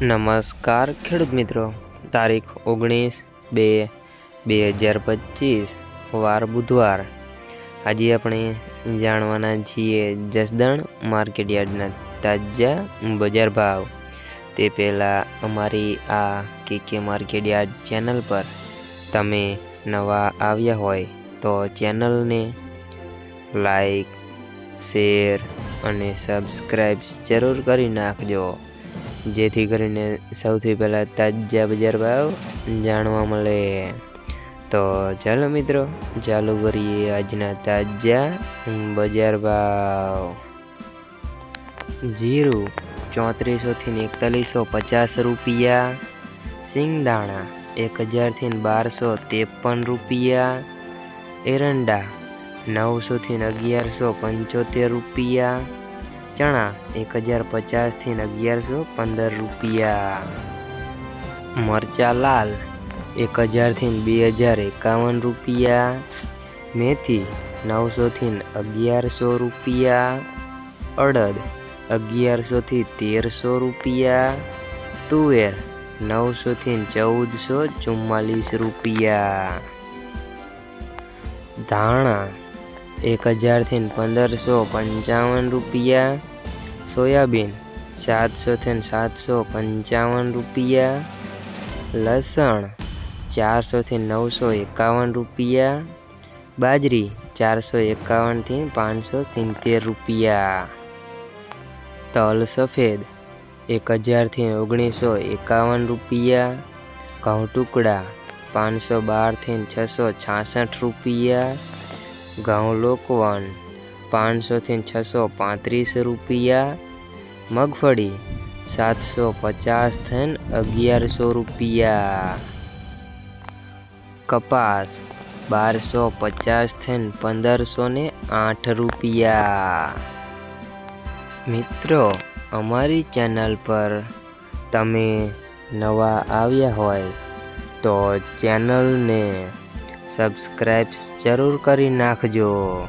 નમસ્કાર ખેડૂત મિત્રો. તારીખ ઓગણીસ બે બે હજાર પચીસ, વાર બુધવાર. આજે આપણે જાણવાના છીએ જસદણ માર્કેટ યાર્ડના તાજા બજાર ભાવ. તે પહેલાં અમારી આ કે કે માર્કેટ યાર્ડ ચેનલ પર તમે નવા આવ્યા હોય તો ચેનલને લાઈક, શેર અને સબસ્ક્રાઈબ જરૂર કરી નાખજો. જેથી કરીને સૌથી પહેલાં તાજા બજાર ભાવ જાણવા મળે. તો ચાલો મિત્રો, ચાલુ કરીએ આજના તાજા બજાર ભાવ. જીરું ચોત્રીસોથી એકતાલીસો પચાસ રૂપિયા. સિંગદાણા એક હજારથી બારસો ત્રેપન રૂપિયા. એરંડા નવસોથી અગિયારસો પંચોતેર રૂપિયા. ચણા એક હજાર પચાસથી અગિયારસો પંદર રૂપિયા. મરચા લાલ એક હજારથી બે હજાર એકાવન રૂપિયા. મેથી નવસોથી અગિયારસો રૂપિયા. અડદ અગિયારસોથી તેરસો રૂપિયા. તુવેર નવસોથી ચૌદસો ચુમ્માલીસ રૂપિયા. ધાણા એક હજારથી પંદરસો પંચાવન રૂપિયા. સોયાબીન સાતસોથી સાતસો પંચાવન રૂપિયા. લસણ ચારસોથી નવસો એકાવન રૂપિયા. બાજરી, ચારસો એકાવનથી પાંચસો સિત્તેર રૂપિયા. તલ સફેદ, એક હજારથી ઓગણીસો એકાવન રૂપિયા. ઘઉં ટુકડા, પાંચસો બારથી છસો છાસઠ રૂપિયા. ઘઉં લોકવન પાંચસોથી છસો પાંત્રીસ રૂપિયા. મગફળી સાતસો પચાસ થઈને અગિયારસો રૂપિયા. કપાસ બારસો પચાસ થઈને પંદરસો ને આઠ રૂપિયા. મિત્રો, અમારી ચેનલ પર તમે નવા આવ્યા હોય તો ચેનલને સબસ્ક્રાઈબ જરૂર કરી નાખજો.